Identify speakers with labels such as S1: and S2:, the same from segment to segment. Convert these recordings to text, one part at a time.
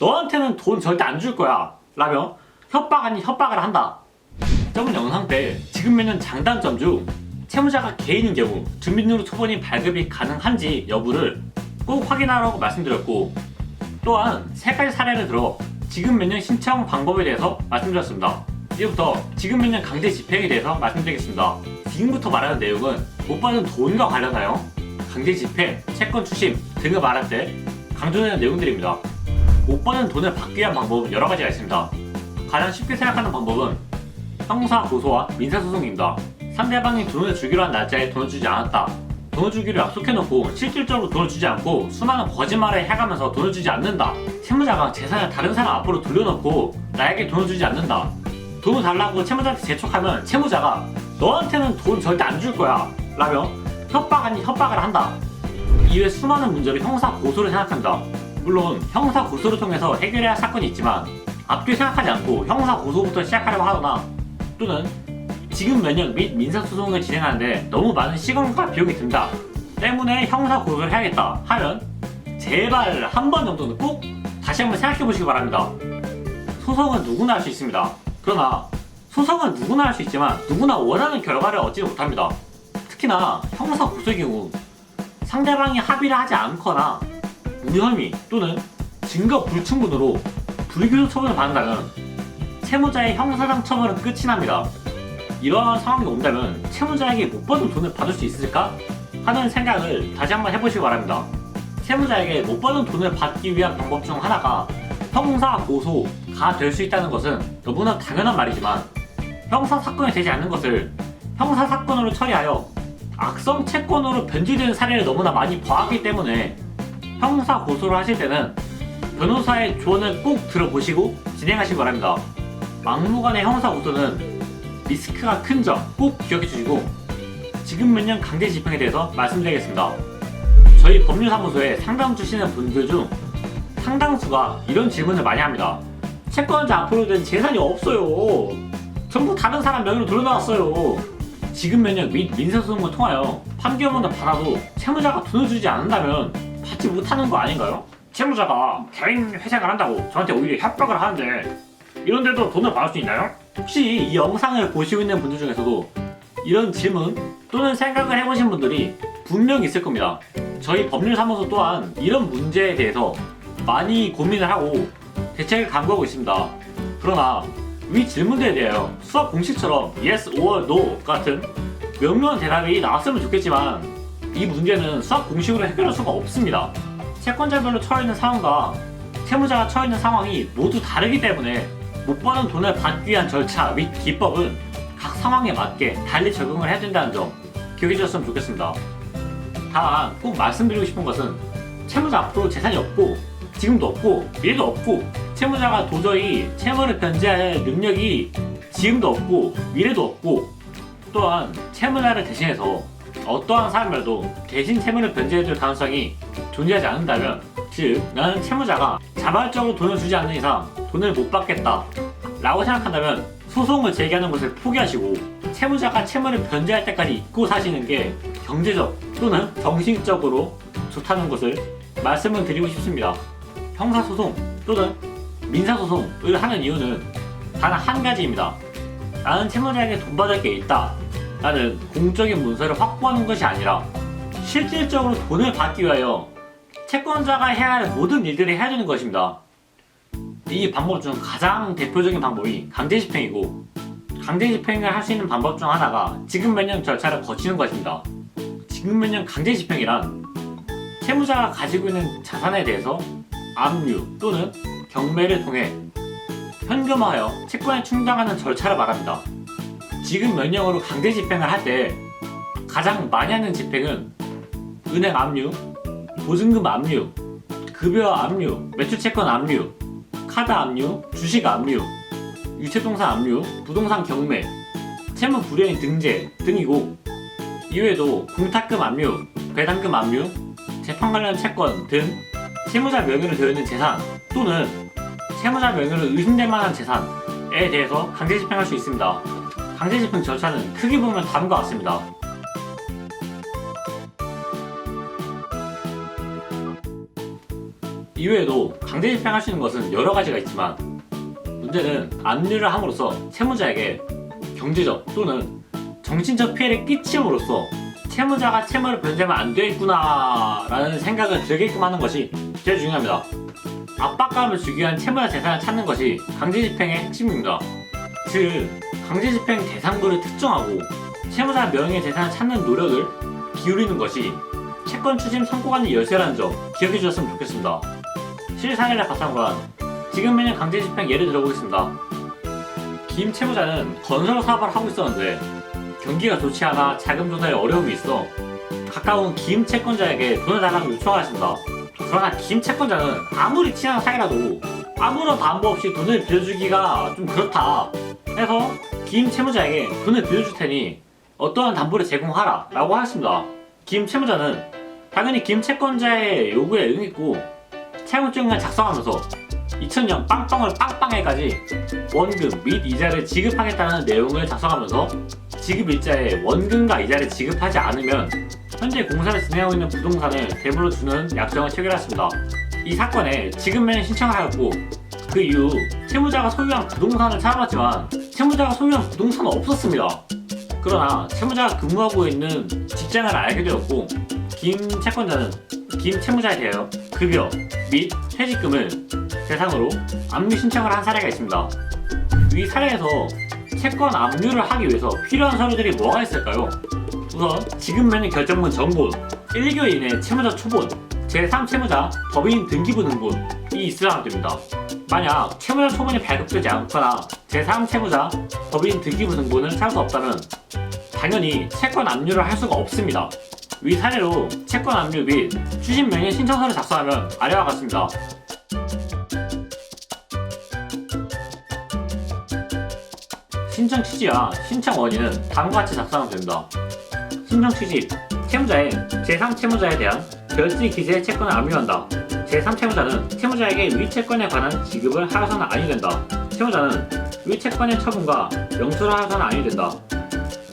S1: 너한테는 돈 절대 안 줄 거야. 라며 협박 아닌 협박을 한다. 저번 영상 때 지금 맺는 장단점 중 채무자가 개인인 경우 주민등록 초본인 발급이 가능한지 여부를 꼭 확인하라고 말씀드렸고 또한 세 가지 사례를 들어 지금 맺는 신청 방법에 대해서 말씀드렸습니다. 이제부터 지금 맺는 강제 집행에 대해서 말씀드리겠습니다. 지금부터 말하는 내용은 못 받은 돈과 관련하여 강제 집행, 채권 추심 등을 말할 때 강조되는 내용들입니다. 못 받은 돈을 받기 위한 방법은 여러 가지가 있습니다. 가장 쉽게 생각하는 방법은 형사 고소와 민사 소송입니다. 상대방이 돈을 주기로 한 날짜에 돈을 주지 않았다. 돈을 주기로 약속해놓고 실질적으로 돈을 주지 않고 수많은 거짓말을 해가면서 돈을 주지 않는다. 채무자가 재산을 다른 사람 앞으로 돌려놓고 나에게 돈을 주지 않는다. 돈을 달라고 채무자한테 재촉하면 채무자가 너한테는 돈 절대 안 줄 거야 라며 협박 아닌 협박을 한다. 이외 수많은 문제로 형사 고소를 생각한다. 물론 형사 고소를 통해서 해결해야 할 사건이 있지만 앞뒤 생각하지 않고 형사 고소부터 시작하려고 하거나 또는 지금 면역 및 민사소송을 진행하는데 너무 많은 시간과 비용이 든다 때문에 형사 고소를 해야겠다 하면 제발 한 번 정도는 꼭 다시 한번 생각해 보시기 바랍니다. 소송은 누구나 할 수 있습니다. 그러나 소송은 누구나 할 수 있지만 누구나 원하는 결과를 얻지 못합니다. 특히나 형사 고소의 경우 상대방이 합의를 하지 않거나 무혐의 또는 증거 불충분으로 불기소 처분을 받는다면 채무자의 형사상 처벌은 끝이 납니다. 이러한 상황이 온다면 채무자에게 못 받은 돈을 받을 수 있을까? 하는 생각을 다시 한번 해보시기 바랍니다. 채무자에게 못 받은 돈을 받기 위한 방법 중 하나가 형사 고소가 될 수 있다는 것은 너무나 당연한 말이지만 형사 사건이 되지 않는 것을 형사 사건으로 처리하여 악성 채권으로 변질되는 사례를 너무나 많이 봐왔기 때문에 형사 고소를 하실 때는 변호사의 조언을 꼭 들어보시고 진행하시기 바랍니다. 막무가내 형사 고소는 리스크가 큰 점 꼭 기억해 주시고 지금 몇 년 강제 집행에 대해서 말씀드리겠습니다. 저희 법률사무소에 상담 주시는 분들 중 상당수가 이런 질문을 많이 합니다. 채권자 앞으로 된 재산이 없어요. 전부 다른 사람 명의로 돌려놨어요. 지금 면역 및 민사소송을 통하여 판결문을 받아도 채무자가 돈을 주지 않는다면 받지 못하는 거 아닌가요? 채무자가 개인 회생을 한다고 저한테 오히려 협박을 하는데 이런데도 돈을 받을 수 있나요? 혹시 이 영상을 보시고 있는 분들 중에서도 이런 질문 또는 생각을 해보신 분들이 분명 있을 겁니다. 저희 법률사무소 또한 이런 문제에 대해서 많이 고민을 하고 대책을 강구하고 있습니다. 그러나 위 질문들에 대하여 수학 공식처럼 yes or no 같은 명료한 대답이 나왔으면 좋겠지만 이 문제는 수학 공식으로 해결할 수가 없습니다. 채권자별로 처해 있는 상황과 채무자가 처해 있는 상황이 모두 다르기 때문에 못 받은 돈을 받기 위한 절차 및 기법은 각 상황에 맞게 달리 적용을 해야 된다는 점 기억해 주셨으면 좋겠습니다. 다만 꼭 말씀드리고 싶은 것은 채무자 앞으로 재산이 없고 지금도 없고 미래도 없고 채무자가 도저히 채무를 변제할 능력이 지금도 없고 미래도 없고 또한 채무자를 대신해서 어떠한 사람이라도 대신 채무를 변제해줄 가능성이 존재하지 않는다면 즉 나는 채무자가 자발적으로 돈을 주지 않는 이상 돈을 못 받겠다 라고 생각한다면 소송을 제기하는 것을 포기하시고 채무자가 채무를 변제할 때까지 잊고 사시는 게 경제적 또는 정신적으로 좋다는 것을 말씀을 드리고 싶습니다. 형사소송 또는 민사소송을 하는 이유는 단 한 가지입니다. 나는 채무자에게 돈 받을 게 있다. 나는 공적인 문서를 확보하는 것이 아니라 실질적으로 돈을 받기 위하여 채권자가 해야 할 모든 일들을 해야 되는 것입니다. 이 방법 중 가장 대표적인 방법이 강제 집행이고 강제 집행을 할 수 있는 방법 중 하나가 지금 몇년 절차를 거치는 것입니다. 지금 몇년 강제 집행이란 채무자가 가지고 있는 자산에 대해서 압류 또는 경매를 통해 현금화하여 채권에 충당하는 절차를 말합니다. 지금 면역으로 강제 집행을 할 때 가장 많이 하는 집행은 은행 압류, 보증금 압류, 급여 압류, 매출채권 압류, 카드 압류, 주식 압류, 유체동산 압류, 부동산 경매, 채무 불이행 등재 등이고 이외에도 공탁금 압류, 배당금 압류, 재판 관련 채권 등 채무자 명의로 되어 있는 재산 또는 채무자 명의로 의심될 만한 재산에 대해서 강제 집행할 수 있습니다. 강제 집행 절차는 크게 보면 다음과 같습니다. 이외에도 강제 집행할 수 있는 것은 여러 가지가 있지만 문제는 압류를 함으로써 채무자에게 경제적 또는 정신적 피해를 끼침으로써 채무자가 채무를 변제하면 안 되겠구나 라는 생각을 들게끔 하는 것이 제일 중요합니다. 압박감을 주기 위한 채무자 재산을 찾는 것이 강제 집행의 핵심입니다. 즉, 강제 집행 대상부를 특정하고 채무자 명의의 재산을 찾는 노력을 기울이는 것이 채권 추심 선고관의 열쇠라는 점 기억해 주셨으면 좋겠습니다. 실사례를 바탕으로 한 지금 매년 강제 집행 예를 들어보겠습니다. 김 채무자는 건설 사업을 하고 있었는데 경기가 좋지 않아 자금 조달에 어려움이 있어 가까운 김 채권자에게 돈을 달라고 요청하십니다. 그러나 김 채권자는 아무리 친한 사이라도 아무런 담보 없이 돈을 빌려주기가 좀 그렇다. 해서 김 채무자에게 돈을 빌려줄 테니 어떠한 담보를 제공하라 라고 하였습니다. 김 채무자는 당연히 김 채권자의 요구에 응했고 채무증을 작성하면서 2000년 빵빵을 빵빵해까지 원금 및 이자를 지급하겠다는 내용을 작성하면서 지급 일자에 원금과 이자를 지급하지 않으면 현재 공사를 진행하고 있는 부동산을 대물로 주는 약정을 체결했습니다. 이 사건에 지급면에 신청을 하였고 그 이후 채무자가 소유한 부동산을 찾아봤지만 채무자가 소유한 부동산은 없었습니다. 그러나 채무자가 근무하고 있는 직장을 알게 되었고 김 채권자는 김 채무자에 대하여 급여 및 퇴직금을 대상으로 압류 신청을 한 사례가 있습니다. 이 사례에서 채권 압류를 하기 위해서 필요한 서류들이 뭐가 있을까요? 우선 지급 면의 결정문 전본, 1개월 이내 채무자 초본, 제3채무자 법인 등기부 등본이 있어야 됩니다. 만약 채무자 초본이 발급되지 않거나 제3채무자 법인 등기부 등본을 찾을 수 없다면 당연히 채권 압류를 할 수가 없습니다. 위 사례로 채권 압류 및 추심 명의 신청서를 작성하면 아래와 같습니다. 신청 취지와 신청 원인은 다음과 같이 작성하면 됩니다. 신청 취지 채무자의 제3채무자에 대한 별지 기재의 채권을 압류한다. 제3채무자는 채무자에게 위 채권에 관한 지급을 하여서는 아니 된다. 채무자는 위 채권의 처분과 영수를 하여서는 아니 된다.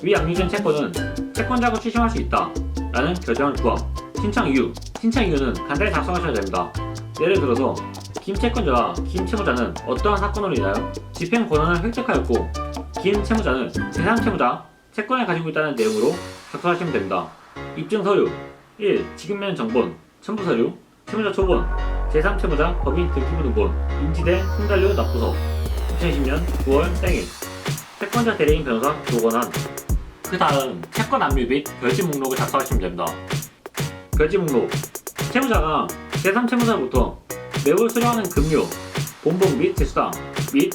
S1: 위 압류된 채권은 채권자가 추심할 수 있다. 라는 결정을 구함. 신청 이유. 신청 이유는 간단히 작성하셔야 됩니다. 예를 들어서 김 채권자와 김 채무자는 어떠한 사건으로 인하여 집행 권한을 획득하였고 김 채무자는 제3 채무자 채권을 가지고 있다는 내용으로 작성하시면 됩니다. 입증 서류 1. 지급면 정본 첨부 서류 채무자 초본 제3 채무자 법인 등기부 등본 인지대 송달료 납부서 2020년 9월 땡일 채권자 대리인 변호사 조건한 그 다음 채권 압류 및 결제 목록을 작성하시면 됩니다. 결제 목록 채무자가 제3채무자로부터 매월 수령하는 금료, 본봉 및 제수당 및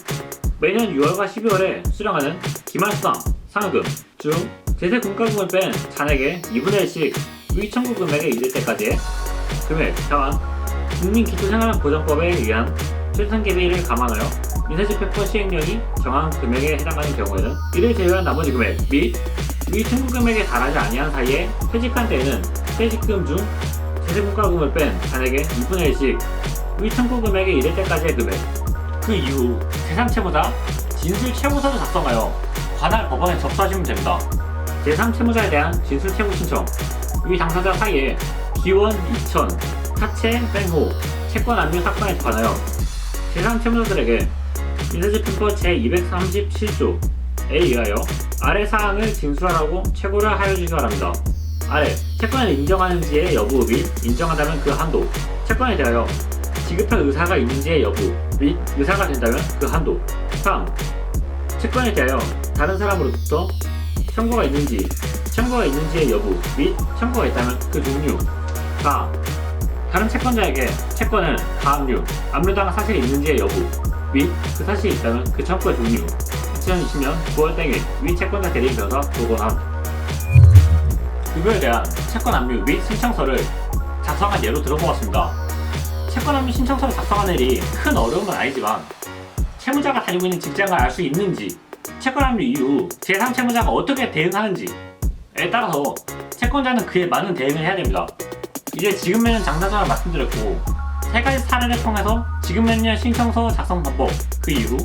S1: 매년 6월과 12월에 수령하는 기말수당, 상여금 중 제세 공과금을 뺀 잔액의 2분의 1씩 위 청구 금액에 이를 때까지의 금액 다만 국민기초생활보장법에 의한 최상계비를 감안하여 인사집행법 시행령이 정한 금액에 해당하는 경우에는 이를 제외한 나머지 금액 및 위 청구 금액에 달하지 아니한 사이에 퇴직한 때에는 퇴직금 중 제세공과금을 뺀 잔액의 2분의 1씩 위 청구 금액에 이를 때까지의 금액 그 이후 제3채무자 진술 채무서를 작성하여 관할 법원에 접수하시면 됩니다. 제3채무자에 대한 진술 채무 신청 위 당사자 사이에 기원 2000 사채 뺑호 채권 압류 사건에 관하여 제3채무자들에게 인사집행법 제237조 에 의하여 아래 사항을 진술하라고 최고를 하여 주시기 바랍니다. 아래 채권을 인정하는지의 여부 및 인정한다면 그 한도 채권에 대하여 지급할 의사가 있는지의 여부 및 의사가 된다면 그 한도 3. 채권에 대하여 다른 사람으로부터 청구가 있는지 청구가 있는지의 여부 및 청구가 있다면 그 종류 4. 다른 채권자에게 채권을 가압류, 압류당한 사실이 있는지의 여부 및 그 사실이 있다면 그 청구의 종류 2020년 9월 땡일 위 채권자 대리인 변호사 조건함 급여에 대한 채권 압류 및 신청서를 작성한 예로 들어보았습니다. 채권 압류 신청서를 작성하는 일이 큰 어려움은 아니지만 채무자가 다니고 있는 직장을 알 수 있는지 채권 압류 이후 제3 채무자가 어떻게 대응하는지 에 따라서 채권자는 그에 맞는 대응을 해야 됩니다. 이제 지급 매년 장사자를 말씀드렸고 세 가지 사례를 통해서 지급 매년 신청서 작성 방법 그 이후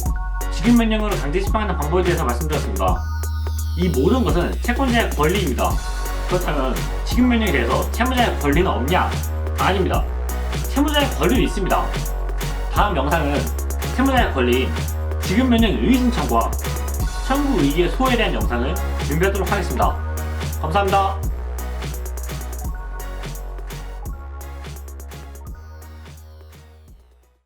S1: 지급 매년으로 강제 집행하는 방법에 대해서 말씀드렸습니다. 이 모든 것은 채권자의 권리입니다. 그렇다면 지급 매년에 대해서 채무자의 권리는 없냐? 아닙니다. 채무자의 권리도 있습니다. 다음 영상은 채무자의 권리, 지급 명령 의의 신청과 청구 의계 소에 대한 영상을 준비하도록 하겠습니다. 감사합니다.